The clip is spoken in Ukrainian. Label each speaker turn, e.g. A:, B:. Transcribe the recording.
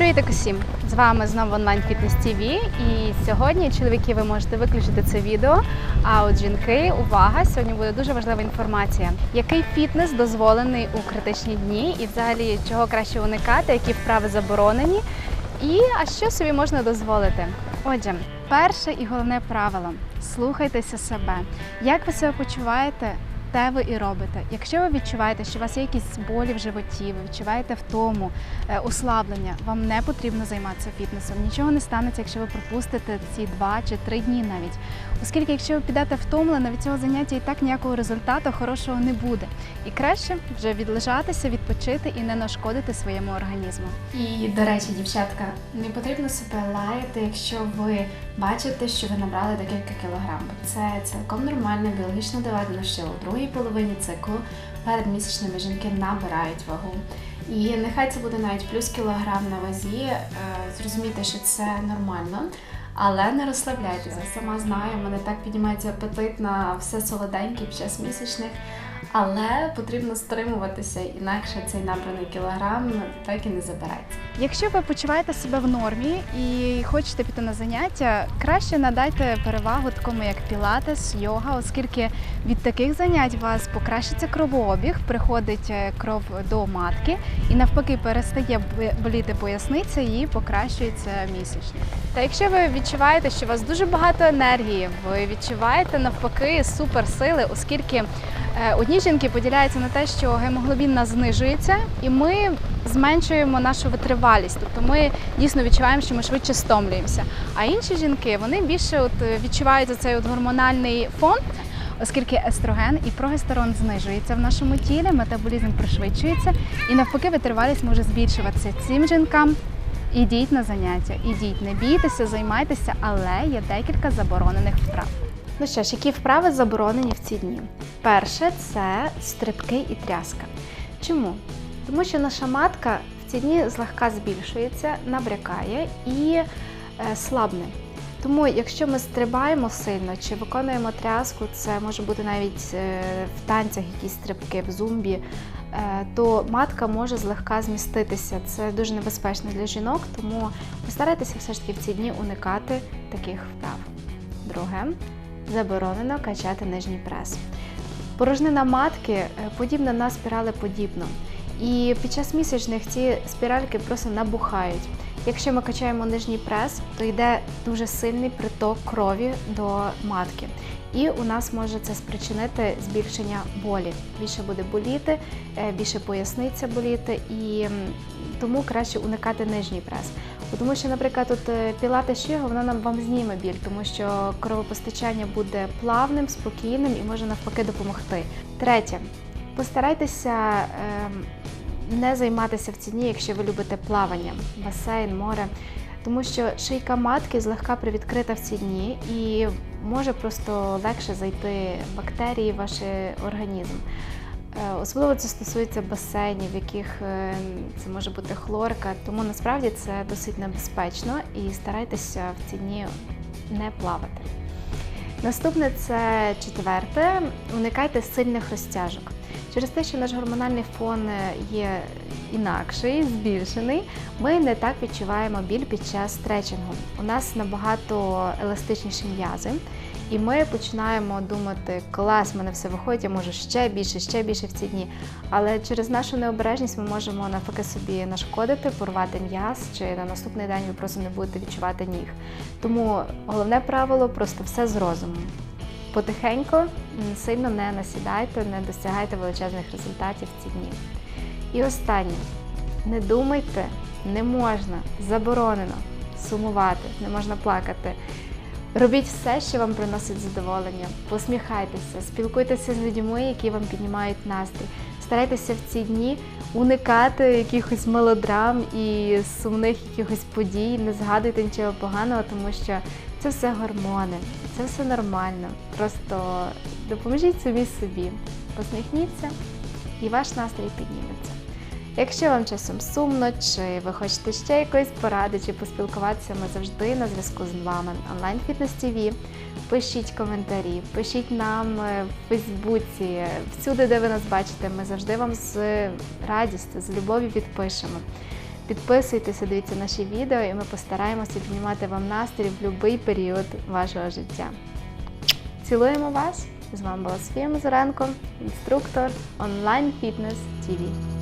A: Привіт усім! З вами знову онлайн фітнес ТВ. І сьогодні, чоловіки, ви можете виключити це відео. А от жінки, увага! Сьогодні буде дуже важлива інформація. Який фітнес дозволений у критичні дні, і взагалі чого краще уникати, які вправи заборонені, і а що собі можна дозволити. Отже, перше і головне правило слухайтеся себе. Як ви себе почуваєте? Те ви і робите. Якщо ви відчуваєте, що у вас є якісь болі в животі, ви відчуваєте втому, е, ослаблення, вам не потрібно займатися фітнесом. Нічого не станеться, якщо ви пропустите ці два чи три дні навіть. Оскільки, якщо ви підете втомлено, від цього заняття і так ніякого результату хорошого не буде. І краще вже відлежатися, відпочити і не нашкодити своєму організму. І до речі, дівчатка, не потрібно себе лаяти, якщо ви бачите, що ви набрали декілька кілограм. Це цілком нормально, біологічно доведено, що у другій половині циклу перед місячними жінки набирають вагу. І нехай це буде навіть плюс кілограм на вазі. е, Зрозумійте, що це нормально. Але не розслабляйтеся. Сама знаю, мене так піднімається апетит на все солоденьке під час місячних. Але потрібно стримуватися, інакше цей набраний кілограм так і не забереться. Якщо ви почуваєте себе в нормі і хочете піти на заняття, краще надайте перевагу такому як пілатес, йога, оскільки від таких занять у вас покращиться кровообіг, приходить е, кров до матки і навпаки перестає боліти поясниця і покращується місячні. Та якщо ви відчуваєте, що у вас дуже багато енергії, ви відчуваєте навпаки суперсили, оскільки одні жінки поділяються на те, що гемоглобін нас знижується, і ми зменшуємо нашу витривалість. Тобто ми дійсно відчуваємо, що ми швидше стомлюємося. А інші жінки вони більше от е, відчувають цей от гормональний фон. Оскільки естроген і прогестерон знижується в нашому тілі, метаболізм пришвидшується, і навпаки витривалість може збільшуватися цим жінкам. Ідіть на заняття, ідіть, не бійтеся, займайтеся, але є декілька заборонених вправ. Ну що ж, які вправи заборонені в ці дні? Перше це стрибки і тряска. Чому? Тому що наша матка в ці дні злегка збільшується, набрякає і е, слабне. Тому, якщо ми стрибаємо сильно чи виконуємо тряску, це може бути навіть е, в танцях якісь стрибки, в зумбі, е, то матка може злегка зміститися. Це дуже небезпечно для жінок, тому постарайтеся все ж таки в ці дні уникати таких вправ. Друге, заборонено качати нижній прес. Порожнина матки е, подібна на спіралеподібну. І під час місячних ці спіральки просто набухають. Якщо ми качаємо нижній прес, то йде дуже сильний приток крові до матки. І у нас може це спричинити збільшення болі. Більше буде боліти, е, більше поясниця боліти, і тому краще уникати нижній прес. Тому що, наприклад, тут е, пілати вона нам вам зніме біль, тому що кровопостачання буде плавним, спокійним і може навпаки допомогти. Третє, постарайтеся ем, не займатися в ці дні, якщо ви любите плавання, басейн, море. Тому що шийка матки злегка привідкрита в ці дні і може просто легше зайти бактерії в ваш організм. Е, Особливо це стосується басейнів, в яких е, це може бути хлорка, тому насправді це досить небезпечно і старайтеся в ці дні не плавати. Наступне це четверте. Уникайте сильних розтяжок. Через те, що наш гормональний фон е, є інакший, збільшений, ми не так відчуваємо біль під час стретчингу. У нас набагато еластичніші м'язи, і ми починаємо думати, клас, в мене все виходить, я можу ще більше, ще більше в ці дні. Але через нашу необережність ми можемо навпаки собі нашкодити, порвати м'яз, чи на наступний день ви просто не будете відчувати ніг. Тому головне правило просто все з розумом. Потихеньку, м, сильно не насідайте, не досягайте величезних результатів ці дні. І останнє, не думайте, не можна, заборонено сумувати, не можна плакати. Робіть все, що вам приносить задоволення. Посміхайтеся, спілкуйтеся з людьми, які вам піднімають настрій. Старайтеся в ці дні уникати якихось мелодрам і сумних якихось подій. Не згадуйте нічого поганого, тому що це все гормони, це все нормально. Просто допоможіть собі собі, посміхніться, і ваш настрій підніметься. Якщо вам часом сумно, чи ви хочете ще якоїсь поради, чи поспілкуватися, ми завжди на зв'язку з вами. Онлайн Фітнес ТВ. Пишіть коментарі, пишіть нам е, в Фейсбуці, всюди, де ви нас бачите, ми завжди вам з радістю, з любов'ю відпишемо. Підписуйтеся, дивіться наші відео, і ми постараємося піднімати вам настрій в будь-який період вашого життя. Цілуємо вас! З вами була Софія Мазуренко, інструктор онлайн фітнес ТВ.